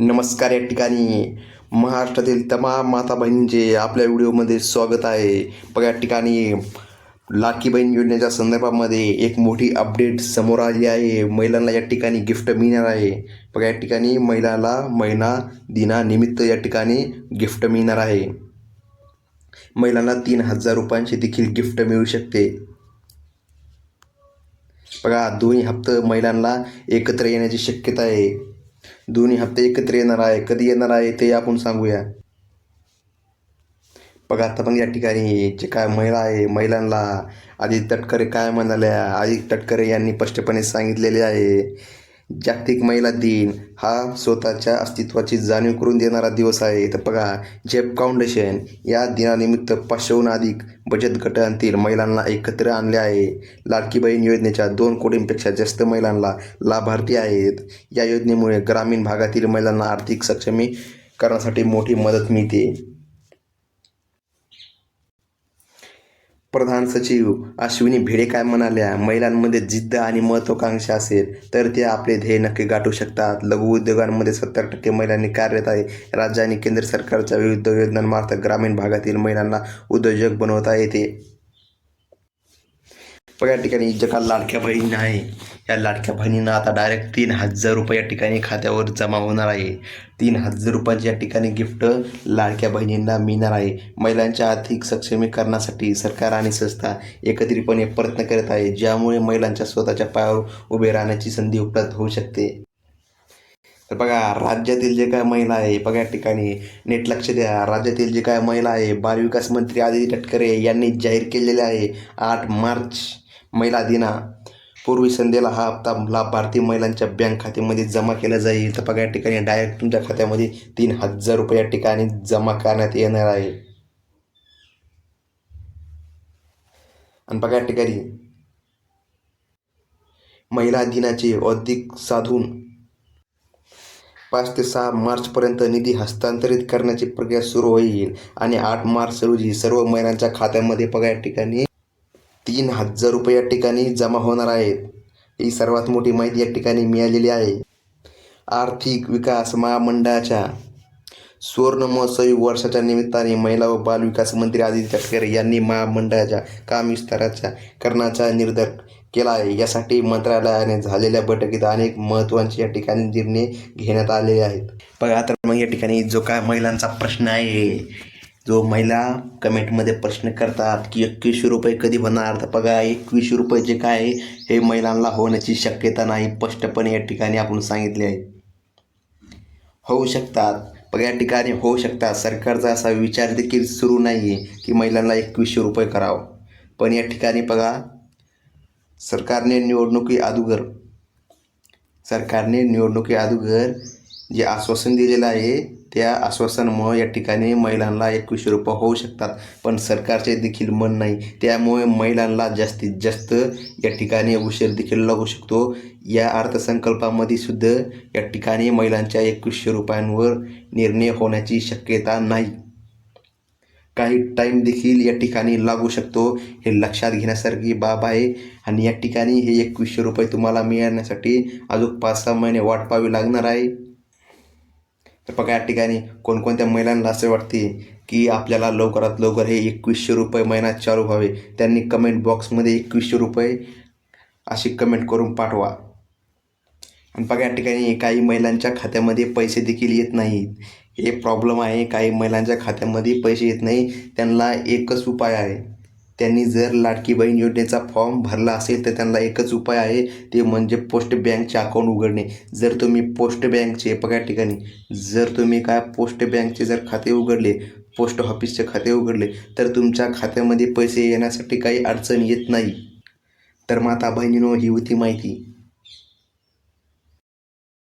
नमस्कार या ठिकाणी. महाराष्ट्रातील तमाम माता बहिणींचे आपल्या व्हिडिओमध्ये स्वागत आहे. बघा या ठिकाणी लाडकी बहीण योजनेच्या संदर्भामध्ये एक मोठी अपडेट समोर आली आहे. महिलांना या ठिकाणी गिफ्ट मिळणार आहे. बघा या ठिकाणी महिलाला महिना दिनानिमित्त या ठिकाणी गिफ्ट मिळणार आहे. महिलांना तीन हजार रुपयांचे देखील गिफ्ट मिळू शकते. बघा दोन्ही हप्ते महिलांना एकत्र येण्याची शक्यता आहे. दोन्ही हप्ते एकत्र येणार आहे. कधी येणार आहे ते आपण सांगूया. बघा आता पण या ठिकाणी जे काय महिला आहे महिलांना आदित्य तटकरे काय म्हणाल्या? आदित्य तटकरे यांनी स्पष्टपणे सांगितलेले आहे. जागतिक महिला दिन हा स्वतःच्या अस्तित्वाची जाणीव करून देणारा दिवस आहे. तर बघा जेप फाउंडेशन या दिनानिमित्त पाचशेहून अधिक बचत गटांतील महिलांना एकत्र आणले आहे. लाडकी बहीण योजनेच्या दोन कोटींपेक्षा जास्त महिलांना लाभार्थी आहेत. या योजनेमुळे ग्रामीण भागातील महिलांना आर्थिक सक्षमी करण्यासाठी मोठी मदत मिळते. प्रधान सचिव अश्विनी भिडे काय म्हणाल्या महिलांमध्ये जिद्द आणि महत्त्वाकांक्षा असेल तर ते आपले ध्येय नक्की गाठू शकतात. लघु उद्योगांमध्ये सत्तर टक्के महिलांनी कार्यरत आहे. राज्य आणि केंद्र सरकारच्या विविध योजनांमार्फत ग्रामीण भागातील महिलांना उद्योजक बनवता येते. बघा या ठिकाणी ज्या का लाडक्या बहिणी आहे. या लाडक्या बहिणींना आता डायरेक्ट तीन हजार रुपये या ठिकाणी खात्यावर जमा होणार आहे. तीन हजार रुपयांची या ठिकाणी गिफ्ट लाडक्या बहिणींना मिळणार आहे. महिलांच्या आर्थिक सक्षमीकरणासाठी सरकार आणि संस्था एकत्रितपणे प्रयत्न करत आहे ज्यामुळे महिलांच्या स्वतःच्या पायावर उभे राहण्याची संधी उपलब्ध होऊ शकते. तर बघा राज्यातील जे काय महिला आहे बघा या ठिकाणी नीट लक्ष द्या. राज्यातील जे काय महिला आहे बालविकास मंत्री आदिती तटकरे यांनी जाहीर केलेले आहे आठ मार्च महिला दिना. पूर्वी संध्येला हा हप्ता लाभार्थी महिलांच्या बँक खात्यामध्ये जमा केला जाईल. तर बघा या ठिकाणी डायरेक्ट तुमच्या खात्यामध्ये तीन हजार रुपये या ठिकाणी जमा करण्यात येणार आहे. आणि बघा या ठिकाणी महिला दिनाचे अधिक साधून पाच ते सहा मार्चपर्यंत निधी हस्तांतरित करण्याची प्रक्रिया सुरू होईल. आणि आठ मार्च रोजी सर्व महिलांच्या खात्यामध्ये बघा या ठिकाणी तीन हजार रुपये या ठिकाणी जमा होणार आहेत. ही सर्वात मोठी माहिती या ठिकाणी मिळालेली आहे. आर्थिक विकास महामंडळाच्या सुवर्ण महोत्सवी वर्षाच्या निमित्ताने महिला व बालविकास मंत्री आदित्य ठाकरे यांनी महामंडळाच्या काम विस्ताराच्या करण्याचा निर्धार केला आहे. यासाठी मंत्रालयाने झालेल्या बैठकीत अनेक महत्त्वाचे या ठिकाणी निर्णय घेण्यात आलेले आहेत. बघा तर मग या ठिकाणी जो काय महिलांचा प्रश्न आहे जो महिला कमेंटमध्ये प्रश्न करतात की एकवीसशे रुपये कधी होणार? तर बघा एकवीसशे रुपये जे काय आहे हे महिलांना होण्याची शक्यता नाही स्पष्टपणे या ठिकाणी आपण सांगितले आहे. होऊ शकतात. बघा या ठिकाणी होऊ शकतात. सरकारचा असा विचार देखील सुरू नाही आहे की महिलांना एकवीसशे रुपये करावं. पण या ठिकाणी बघा सरकारने निवडणुकी अदुगर सरकारने निवडणुकी अदुगर जे आश्वासन दिलेलं आहे त्या आश्वासनामुळं या ठिकाणी महिलांना एकवीसशे रुपये होऊ शकतात. पण सरकारचे देखील मन नाही. त्यामुळे महिलांना जास्तीत जास्त या ठिकाणी उशीर देखील लागू शकतो. या अर्थसंकल्पामध्ये सुद्धा या ठिकाणी महिलांच्या एकवीसशे रुपयांवर निर्णय होण्याची शक्यता नाही. काही टाईम देखील या ठिकाणी लागू शकतो हे लक्षात घेण्यासारखी बाब आहे. आणि या ठिकाणी हे एकवीसशे रुपये तुम्हाला मिळण्यासाठी अजून पाच सहा महिने वाट पाहावी लागणार आहे. तर बघा या ठिकाणी कोणकोणत्या महिलांना असे वाटते की आपल्याला लवकरात लवकर हे एकवीसशे रुपये महिन्यात चालू व्हावे त्यांनी कमेंट बॉक्समध्ये एकवीसशे रुपये अशी कमेंट करून पाठवा. आणि बघा या ठिकाणी काही महिलांच्या खात्यामध्ये पैसे देखील येत नाहीत. हे प्रॉब्लेम आहे काही महिलांच्या खात्यामध्ये पैसे येत नाही त्यांना एकच उपाय आहे. त्यांनी जर लाडकी बहीण योजनेचा फॉर्म भरला असेल तर त्यांना एकच उपाय आहे ते म्हणजे पोस्ट बँकचे अकाउंट उघडणे. जर तुम्ही पोस्ट बँकचे बघा ठिकाणी जर तुम्ही काय पोस्ट बँकचे जर खाते उघडले पोस्ट ऑफिसचे खाते उघडले तर तुमच्या खात्यामध्ये पैसे येण्यासाठी काही अडचण येत नाही. तर माता बहिणीनो ही होती माहिती.